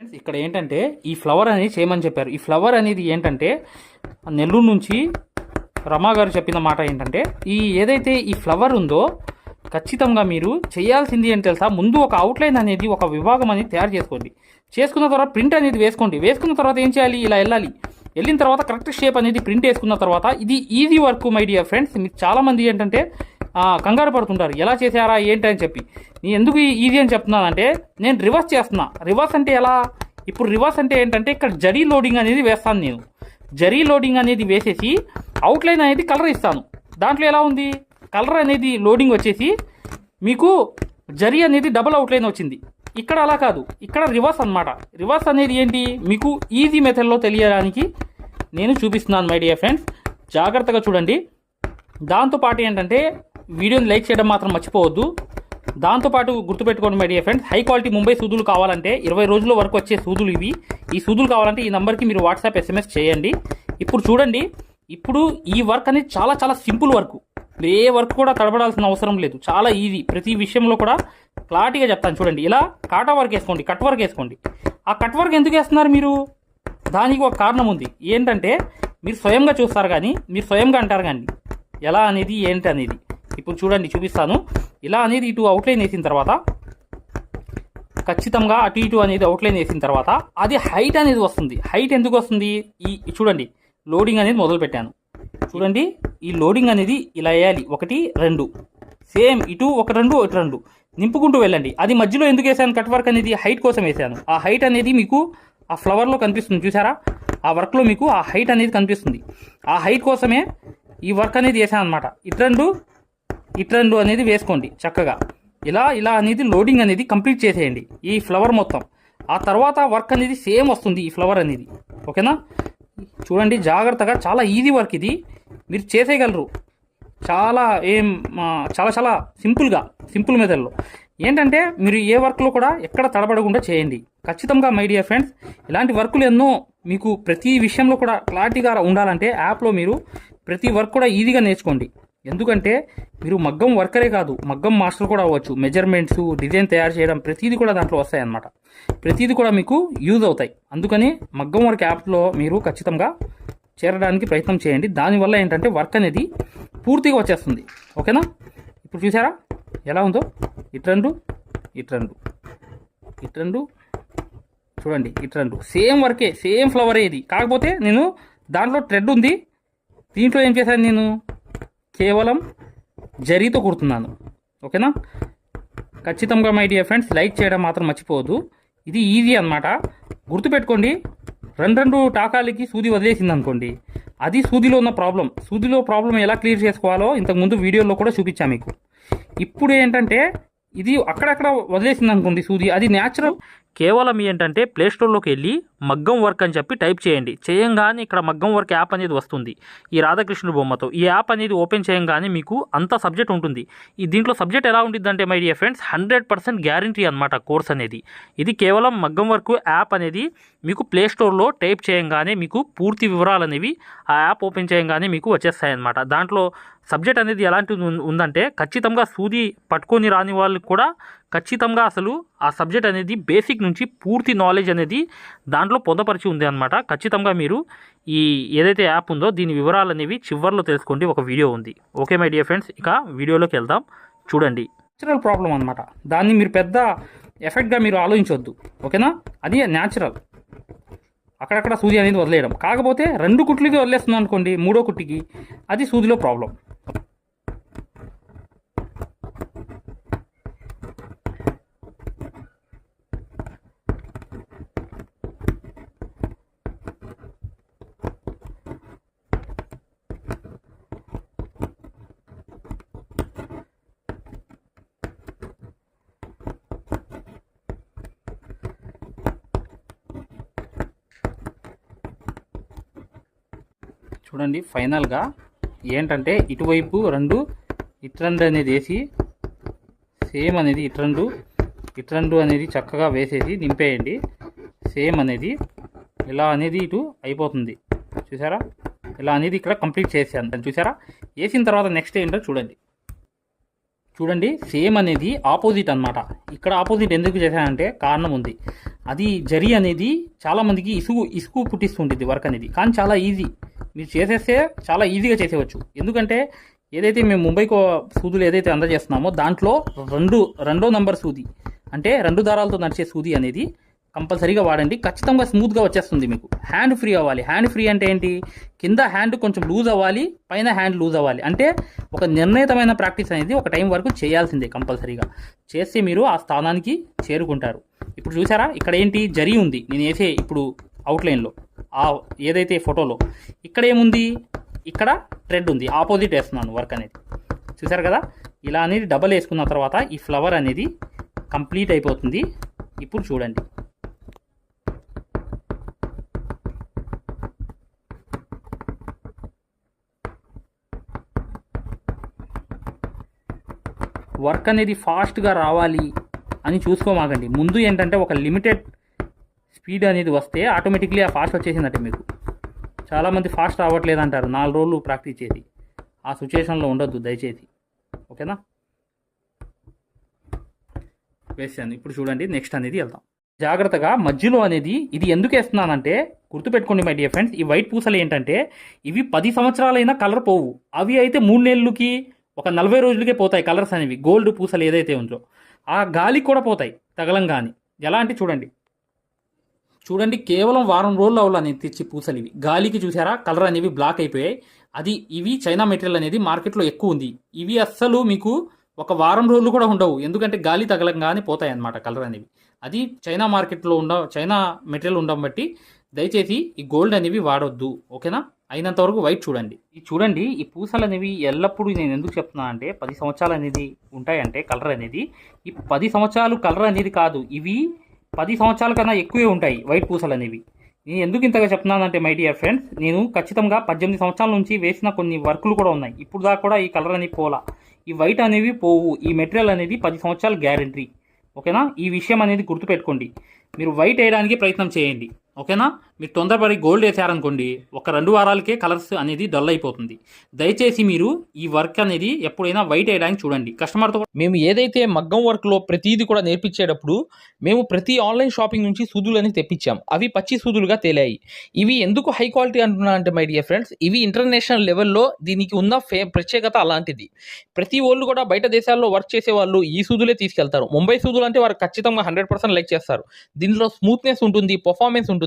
Friends ఇక్కడ ఏంటంటే ఈ ఫ్లవర్ అనేది చేయమని చెప్పారు. ఈ ఫ్లవర్ అనేది ఏంటంటే నెల్లూరు నుంచి రమా గారు చెప్పిన మాట ఏంటంటే ఈ ఏదైతే ఈ ఫ్లవర్ ఉందో ఖచ్చితంగా మీరు చేయాల్సింది ఏంటి తెలుసా? ముందు ఒక అవుట్లైన్ అనేది ఒక విభాగం అనేది తయారు చేసుకోండి. చేసుకున్న తర్వాత ప్రింట్ అనేది వేసుకోండి. వేసుకున్న తర్వాత ఏం చేయాలి? ఇలా వెళ్ళాలి. వెళ్ళిన తర్వాత కరెక్ట్ షేప్ అనేది ప్రింట్ వేసుకున్న తర్వాత ఇది easy work my dear friends మీకు చాలామంది ఏంటంటే కంగారు పడుతుంటారు. ఎలా చేశారా ఏంటి అని చెప్పి. నేను ఎందుకు ఈజీ అని చెప్తున్నానంటే నేను రివర్స్ చేస్తున్నా. రివర్స్ అంటే ఎలా? ఇప్పుడు రివర్స్ అంటే ఏంటంటే ఇక్కడ జరీ లోడింగ్ అనేది వేస్తాను నేను. జరీ లోడింగ్ అనేది వేసేసి అవుట్లైన్ అనేది కలర్ ఇస్తాను. దాంట్లో ఎలా ఉంది? కలర్ అనేది లోడింగ్ వచ్చేసి మీకు జరీ అనేది డబుల్ అవుట్లైన్ వచ్చింది. ఇక్కడ అలా కాదు. ఇక్కడ రివర్స్ అన్నమాట. రివర్స్ అనేది ఏంటి? మీకు ఈజీ మెథడ్లో తెలియడానికి నేను చూపిస్తున్నాను మై డియర్ ఫ్రెండ్స్ జాగ్రత్తగా చూడండి. దాంతోపాటు ఏంటంటే వీడియోని లైక్ చేయడం మాత్రం మర్చిపోవద్దు. దాంతోపాటు గుర్తుపెట్టుకోండి my dear friends high quality Mumbai సూదులు కావాలంటే ఇరవై రోజుల వరకు వచ్చే సూదులు ఇవి. ఈ సూదులు కావాలంటే ఈ నెంబర్కి మీరు వాట్సాప్ ఎస్ఎంఎస్ చేయండి. ఇప్పుడు చూడండి ఇప్పుడు ఈ వర్క్ అనేది చాలా చాలా సింపుల్ వర్క్ ఏ వర్క్ కూడా తడబడాల్సిన అవసరం లేదు. చాలా ఈజీ ప్రతి విషయంలో కూడా క్లారిటీగా చెప్తాను చూడండి. ఇలా కాటా వర్క్ వేసుకోండి కట్ వర్క్ వేసుకోండి. ఆ కట్ వర్క్ ఎందుకు వేస్తున్నారు మీరు? దానికి ఒక కారణం ఉంది. ఏంటంటే మీరు స్వయంగా చూస్తారు కానీ మీరు స్వయంగా అంటారు కానీ ఎలా అనేది ఏంటి అనేది. ఇప్పుడు చూడండి చూపిస్తాను. ఇలా అనేది ఇటు అవుట్లైన్ వేసిన తర్వాత ఖచ్చితంగా అటు ఇటు అనేది అవుట్లైన్ వేసిన తర్వాత అది హైట్ అనేది వస్తుంది. హైట్ ఎందుకు వస్తుంది? ఈ చూడండి లోడింగ్ అనేది మొదలు పెట్టాను. చూడండి ఈ లోడింగ్ అనేది ఇలా వేయాలి. ఒకటి రెండు. సేమ్ ఇటు ఒక రెండు ఇటు రెండు. నింపుకుంటూ వెళ్ళండి. అది మధ్యలో ఎందుకు వేసాను కట్ వర్క్ అనేది హైట్ కోసం వేసాను ఆ హైట్ అనేది మీకు ఆ ఫ్లవర్లో కనిపిస్తుంది. చూసారా ఆ వర్క్లో మీకు ఆ హైట్ అనేది కనిపిస్తుంది. ఆ హైట్ కోసమే ఈ వర్క్ అనేది వేసాను అనమాట ఇటు రెండు ఇటు అనేది వేసుకోండి చక్కగా. ఇలా ఇలా అనేది లోడింగ్ అనేది కంప్లీట్ చేసేయండి. ఈ ఫ్లవర్ మొత్తం. ఆ తర్వాత వర్క్ అనేది సేమ్ వస్తుంది ఈ ఫ్లవర్ అనేది. ఓకేనా? చూడండి జాగ్రత్తగా చాలా ఈజీ వర్క్ ఇది. మీరు చేసేయగలరు. చాలా ఏం చాలా చాలా సింపుల్గా సింపుల్ మెథడ్లో ఏంటంటే మీరు ఏ వర్క్లో కూడా ఎక్కడ తడబడకుండా చేయండి. ఖచ్చితంగా మై డియర్ ఫ్రెండ్స్ ఇలాంటి వర్కులు ఎన్నో మీకు ప్రతి విషయంలో కూడా క్లారిటీగా ఉండాలంటే యాప్లో మీరు ప్రతి వర్క్ కూడా ఈజీగా నేర్చుకోండి. ఎందుకంటే మీరు మగ్గం వర్కరే కాదు మగ్గం మాస్టర్ కూడా అవ్వచ్చు. మెజర్మెంట్స్ డిజైన్ తయారు చేయడం ప్రతిదీ కూడా దాంట్లో వస్తాయి అన్నమాట ప్రతిదీ కూడా మీకు యూజ్ అవుతాయి. అందుకని మగ్గం వర్క్ యాప్లో మీరు ఖచ్చితంగా చేరడానికి ప్రయత్నం చేయండి. దానివల్ల ఏంటంటే వర్క్ అనేది పూర్తిగా వచ్చేస్తుంది. ఓకేనా? ఇప్పుడు చూసారా? ఎలా ఉందో? ఇట్రండు ఇట్రండు ఇట్రండు చూడండి ఇట్రండు సేమ్ వర్కే సేమ్ ఫ్లవరే ఇది. కాకపోతే నేను దాంట్లో థ్రెడ్ ఉంది. దీంట్లో ఏం చేశాను నేను? కేవలం జరీతో కుడుతున్నాను. ఓకేనా? ఖచ్చితంగా మై డియర్ ఫ్రెండ్స్ లైక్ చేయడం మాత్రం మర్చిపోవద్దు. ఇది ఈజీ అనమాట గుర్తుపెట్టుకోండి రెండు రెండు టాకాలకి సూది వదిలేసింది అనుకోండి అది సూదిలో ఉన్న ప్రాబ్లం. సూదిలో ప్రాబ్లం ఎలా క్లియర్ చేసుకోవాలో ఇంతకుముందు వీడియోలో కూడా చూపించాను మీకు. ఇప్పుడు ఏంటంటే ఇది అక్కడక్కడ వదిలేసింది అనుకోండి సూది. అది న్యాచురల్ కేవలం ఏంటంటే ప్లే స్టోర్లోకి వెళ్ళి మగ్గం వర్క్ అని చెప్పి టైప్ చేయండి. చేయంగానే ఇక్కడ మగ్గం వర్క్ యాప్ అనేది వస్తుంది. ఈ రాధాకృష్ణుడు బొమ్మతో. ఈ యాప్ అనేది ఓపెన్ చేయంగానే మీకు అంత సబ్జెక్ట్ ఉంటుంది. ఈ దీంట్లో సబ్జెక్ట్ ఎలా ఉంటుందంటే my dear friends hundred percent guarantee అనమాట కోర్స్ అనేది. ఇది కేవలం మగ్గం వర్క్ యాప్ అనేది మీకు ప్లే స్టోర్లో టైప్ చేయంగానే మీకు పూర్తి వివరాలు అనేవి ఆ యాప్ ఓపెన్ చేయంగానే మీకు వచ్చేస్తాయి అనమాట దాంట్లో సబ్జెక్ట్ అనేది ఎలాంటిది ఉందంటే ఖచ్చితంగా సూది పట్టుకొని రాని వాళ్ళకి కూడా ఖచ్చితంగా అసలు ఆ సబ్జెక్ట్ అనేది బేసిక్ నుంచి పూర్తి నాలెడ్జ్ అనేది దాంట్లో పొందపరిచి ఉంది అనమాట ఖచ్చితంగా మీరు ఈ ఏదైతే యాప్ ఉందో దీని వివరాలు అనేవి చివరిలో తెలుసుకోండి. ఒక వీడియో ఉంది. ఓకే మై డియర్ ఫ్రెండ్స్ ఇక వీడియోలోకి వెళ్దాం. చూడండి. న్యాచురల్ ప్రాబ్లం అనమాట దాన్ని మీరు పెద్ద ఎఫెక్ట్గా మీరు ఆలోచించవద్దు ఓకేనా? అది న్యాచురల్ అక్కడక్కడ సూది అనేది వదిలేయడం. కాకపోతే రెండు కుట్లకి వదిలేస్తున్నాం అనుకోండి మూడో కుట్టికి అది సూదిలో ప్రాబ్లం చూడండి ఫైనల్గా ఏంటంటే ఇటువైపు రెండు ఇట్రండు అనేది వేసి సేమ్ అనేది ఇట్రండు ఇట్రండు అనేది చక్కగా వేసేసి నింపేయండి. సేమ్ అనేది ఇలా అనేది ఇటు అయిపోతుంది. చూసారా? ఇలా అనేది ఇక్కడ కంప్లీట్ చేసాను చూసారా? వేసిన తర్వాత నెక్స్ట్ ఏంటో చూడండి. చూడండి సేమ్ అనేది ఆపోజిట్ అన్నమాట. ఇక్కడ ఆపోజిట్ ఎందుకు చేశానంటే కారణం ఉంది. అది జరి అనేది చాలామందికి ఇసుగు ఇసుగు పుట్టిస్తుంటుంది వర్క్ అనేది. కానీ చాలా ఈజీ. మీరు చేసేస్తే చాలా ఈజీగా చేసేవచ్చు. ఎందుకంటే ఏదైతే మేము ముంబైకి సూదులు ఏదైతే అందజేస్తున్నామో దాంట్లో రెండు రెండో నంబర్ సూది అంటే రెండు దారాలతో నడిచే సూది అనేది కంపల్సరీగా వాడండి. ఖచ్చితంగా స్మూత్గా వచ్చేస్తుంది మీకు. హ్యాండ్ ఫ్రీ అవ్వాలి. హ్యాండ్ ఫ్రీ అంటే ఏంటి? కింద హ్యాండ్ కొంచెం లూజ్ అవ్వాలి పైన హ్యాండ్ లూజ్ అవ్వాలి. అంటే ఒక నిర్ణీతమైన ప్రాక్టీస్ అనేది ఒక టైం వరకు చేయాల్సిందే కంపల్సరీగా. చేస్తే మీరు ఆ స్థానానికి చేరుకుంటారు. ఇప్పుడు చూసారా? ఇక్కడ ఏంటి? జరి ఉంది. నేను వేసే ఇప్పుడు అవుట్లైన్లో ఆ ఏదైతే ఫోటోలో ఇక్కడ ఏముంది? ఇక్కడ థ్రెడ్ ఉంది. ఆపోజిట్ వేస్తున్నాను వర్క్ అనేది. చూసారు కదా? ఇలా అనేది డబల్ వేసుకున్న తర్వాత ఈ ఫ్లవర్ అనేది కంప్లీట్ అయిపోతుంది. ఇప్పుడు చూడండి. వర్క్ అనేది ఫాస్ట్గా రావాలి అని చూసుకోమాకండి. ముందు ఏంటంటే ఒక లిమిటెడ్ స్పీడ్ అనేది వస్తే ఆటోమేటిక్లీ ఆ ఫాస్ట్ వచ్చేసిందంటే మీకు. చాలామంది ఫాస్ట్ రావట్లేదు అంటారు నాలుగు రోజులు ప్రాక్టీస్ చేసి. ఆ సిచ్యుయేషన్లో ఉండొద్దు దయచేసి. ఓకేనా? వేసాను ఇప్పుడు చూడండి నెక్స్ట్ అనేది వెళ్దాం. జాగ్రత్తగా మధ్యలో అనేది ఇది ఎందుకు వేస్తున్నానంటే గుర్తుపెట్టుకోండి మై డియర్ ఫ్రెండ్స్ ఈ వైట్ పూసలు ఏంటంటే ఇవి పది సంవత్సరాలైనా కలర్ పోవు. అవి అయితే మూడు నెలలకి ఒక నలభై రోజులకే పోతాయి కలర్స్ అనేవి. గోల్డ్ పూసలు ఏదైతే ఉందో. ఆ గాలికి కూడా పోతాయి తగలం కానీ ఎలా అంటే చూడండి చూడండి కేవలం వారం రోజులు అవ్వాలి నేను తెచ్చి పూసలు ఇవి. గాలికి చూసారా? కలర్ అనేవి బ్లాక్ అయిపోయాయి. అది ఇవి చైనా మెటీరియల్ అనేది మార్కెట్లో ఎక్కువ ఉంది. ఇవి అస్సలు మీకు ఒక వారం రోజులు కూడా ఉండవు. ఎందుకంటే గాలి తగలంగానే పోతాయి అన్నమాట కలర్ అనేవి. అది చైనా మార్కెట్లో ఉండ చైనా మెటీరియల్ ఉండడం బట్టి దయచేసి ఈ గోల్డ్ అనేవి వాడొద్దు. ఓకేనా? అయినంత వరకు వైట్ చూడండి. ఈ చూడండి ఈ పూసలు అనేవి ఎల్లప్పుడూ నేను ఎందుకు చెప్తున్నా అంటే పది సంవత్సరాలు అనేది ఉంటాయంటే కలర్ అనేది. ఈ పది సంవత్సరాలు కలర్ అనేది కాదు. ఇవి పది సంవత్సరాల కన్నా ఎక్కువే ఉంటాయి వైట్ పూసలు అనేవి. నేను ఎందుకు ఇంతగా చెప్తున్నానంటే మై డియర్ ఫ్రెండ్స్ నేను ఖచ్చితంగా పద్దెనిమిది సంవత్సరాల నుంచి వేసిన కొన్ని వర్కులు కూడా ఉన్నాయి. ఇప్పుడు దాకా కూడా ఈ కలర్ అనేది పోలా. ఈ వైట్ అనేవి పోవు. ఈ మెటీరియల్ అనేది పది సంవత్సరాల గ్యారంటీ. ఓకేనా? ఈ విషయం అనేది గుర్తుపెట్టుకోండి. మీరు వైట్ వేయడానికి ప్రయత్నం చేయండి. ఓకేనా? మీరు తొందరపడి గోల్డ్ వేసారనుకోండి ఒక రెండు వారాలకే కలర్స్ అనేది డల్ అయిపోతుంది. దయచేసి మీరు ఈ వర్క్ అనేది ఎప్పుడైనా వైట్ వేయడానికి చూడండి. కస్టమర్తో మేము ఏదైతే మగ్గం వర్క్లో ప్రతిదీ కూడా నేర్పించేటప్పుడు మేము ప్రతి ఆన్లైన్ షాపింగ్ నుంచి సూదులు అనేది తెప్పించాం. అవి పచ్చి సూదులుగా తేలాయి. ఇవి ఎందుకు హై క్వాలిటీ అంటున్నా అంటే మై డియర్ ఫ్రెండ్స్ ఇవి ఇంటర్నేషనల్ లెవెల్లో దీనికి ఉన్న ఫే ప్రత్యేకత అలాంటిది. ప్రతి వాళ్ళు కూడా బయట దేశాల్లో వర్క్ చేసే వాళ్ళు ఈ సూదులే తీసుకెళ్తారు. ముంబై సూదులు అంటే వారు ఖచ్చితంగా హండ్రెడ్ పర్సెంట్ లైక్ చేస్తారు. దీనిలో స్మూత్నెస్ ఉంటుంది పర్ఫార్మెన్స్ ఉంటుంది.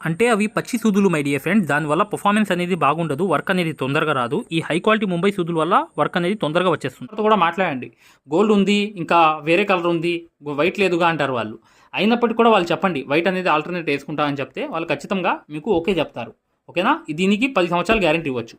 అంటే అవి పచ్చి సూదులు మై డియర్ ఫ్రెండ్స్ దానివల్ల పర్ఫార్మెన్స్ అనేది బాగుండదు వర్క్ అనేది తొందరగా రాదు. ఈ హై క్వాలిటీ ముంబై సూదుల వల్ల వర్క్ అనేది తొందరగా వచ్చేస్తుంది. కూడా మాట్లాడండి. గోల్డ్ ఉంది ఇంకా వేరే కలర్ ఉంది వైట్ లేదుగా అంటారు వాళ్ళు. అయినప్పటికీ కూడా వాళ్ళు చెప్పండి వైట్ అనేది ఆల్టర్నేట్ వేసుకుంటా అని చెప్తే వాళ్ళు ఖచ్చితంగా మీకు ఓకే చెప్తారు. ఓకేనా దీనికి పది సంవత్సరాలు గ్యారంటీ ఇవ్వచ్చు.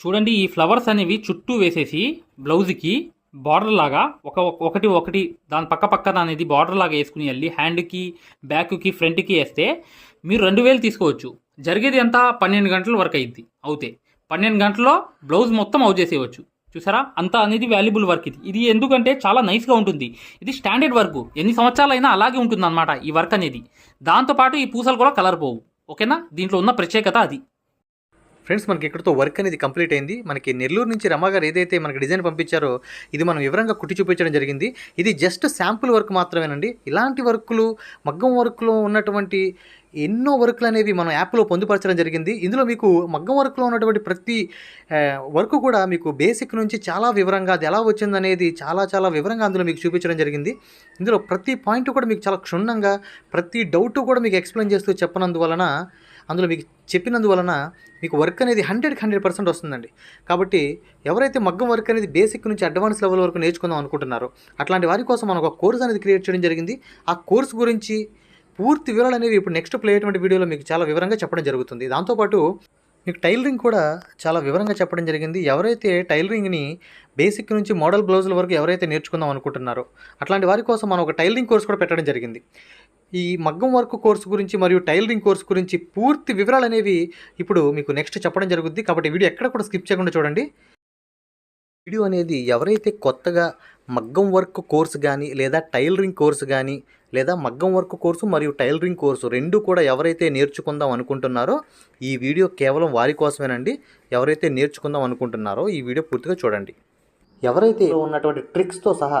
చూడండి ఈ ఫ్లవర్స్ అనేవి చుట్టూ వేసేసి బ్లౌజ్కి బార్డర్ లాగా ఒక ఒకటి ఒకటి దాని పక్క పక్కన అనేది బార్డర్ లాగా వేసుకుని వెళ్ళి హ్యాండ్కి బ్యాక్కి ఫ్రంట్కి వేస్తే మీరు రెండు వేలు తీసుకోవచ్చు. జరిగేది ఎంత? పన్నెండు గంటల వరకు అయింది. అవుతే. పన్నెండు గంటల్లో బ్లౌజ్ మొత్తం అవుట్ చేసేయవచ్చు. చూసారా? అంత అనేది వాల్యుబుల్ వర్క్ ఇది. ఇది ఎందుకంటే చాలా నైస్గా ఉంటుంది. ఇది స్టాండర్డ్ వర్క్ ఎన్ని సంవత్సరాలైనా అలాగే ఉంటుంది అనమాట ఈ వర్క్ అనేది. దాంతోపాటు ఈ పూసలు కూడా కలర్ పోవు. ఓకేనా? దీంట్లో ఉన్న ప్రత్యేకత అది. ఫ్రెండ్స్ మనకి ఇక్కడతో వర్క్ అనేది కంప్లీట్ అయింది. మనకి నెల్లూరు నుంచి రమాగారు ఏదైతే మనకి డిజైన్ పంపించారో ఇది మనం వివరంగా కుట్టి చూపించడం జరిగింది. ఇది జస్ట్ శాంపుల్ వర్క్ మాత్రమేనండి. ఇలాంటి వర్కులు మగ్గం వర్క్లో ఉన్నటువంటి ఎన్నో వర్క్లు అనేవి మనం యాప్లో పొందుపరచడం జరిగింది. ఇందులో మీకు మగ్గం వర్క్లో ఉన్నటువంటి ప్రతి వర్క్ కూడా మీకు బేసిక్ నుంచి చాలా వివరంగా అది ఎలా వచ్చిందనేది చాలా చాలా వివరంగా అందులో మీకు చూపించడం జరిగింది. ఇందులో ప్రతి పాయింట్ కూడా మీకు చాలా క్షుణ్ణంగా ప్రతి డౌట్ కూడా మీకు ఎక్స్ప్లెయిన్ చేస్తూ చెప్పనందువలన అందులో మీకు చెప్పినందువలన మీకు వర్క్ అనేది హండ్రెడ్కి హండ్రెడ్ పర్సెంట్ వస్తుందండి. కాబట్టి ఎవరైతే మగ్గం వర్క్ అనేది బేసిక్ నుంచి అడ్వాన్స్ లెవెల్ వరకు నేర్చుకుందాం అనుకుంటున్నారో అట్లాంటి వారి కోసం మనం ఒక కోర్స్ అనేది క్రియేట్ చేయడం జరిగింది. ఆ కోర్స్ గురించి పూర్తి వివరాలు అనేవి ఇప్పుడు నెక్స్ట్ ప్లే అయ్యేటువంటి వీడియోలో మీకు చాలా వివరంగా చెప్పడం జరుగుతుంది. దాంతోపాటు మీకు టైలరింగ్ కూడా చాలా వివరంగా చెప్పడం జరిగింది. ఎవరైతే టైలరింగ్ని బేసిక్ నుంచి మోడల్ బ్లౌజుల వరకు ఎవరైతే నేర్చుకుందాం అనుకుంటున్నారో అట్లాంటి వారి కోసం మనం ఒక టైలరింగ్ కోర్స్ కూడా పెట్టడం జరిగింది. ఈ మగ్గం వర్క్ కోర్సు గురించి మరియు టైలరింగ్ కోర్సు గురించి పూర్తి వివరాలు అనేవి ఇప్పుడు మీకు నెక్స్ట్ చెప్పడం జరుగుద్ది. కాబట్టి వీడియో ఎక్కడ కూడా స్కిప్ చేయకుండా చూడండి. వీడియో అనేది ఎవరైతే కొత్తగా మగ్గం వర్క్ కోర్సు కానీ లేదా టైలరింగ్ కోర్సు కానీ లేదా మగ్గం వర్క్ కోర్సు మరియు టైలరింగ్ కోర్సు రెండు కూడా ఎవరైతే నేర్చుకుందాం అనుకుంటున్నారో ఈ వీడియో కేవలం వారి కోసమేనండి. ఎవరైతే నేర్చుకుందాం అనుకుంటున్నారో ఈ వీడియో పూర్తిగా చూడండి. ఎవరైతే ఉన్నటువంటి ట్రిక్స్తో సహా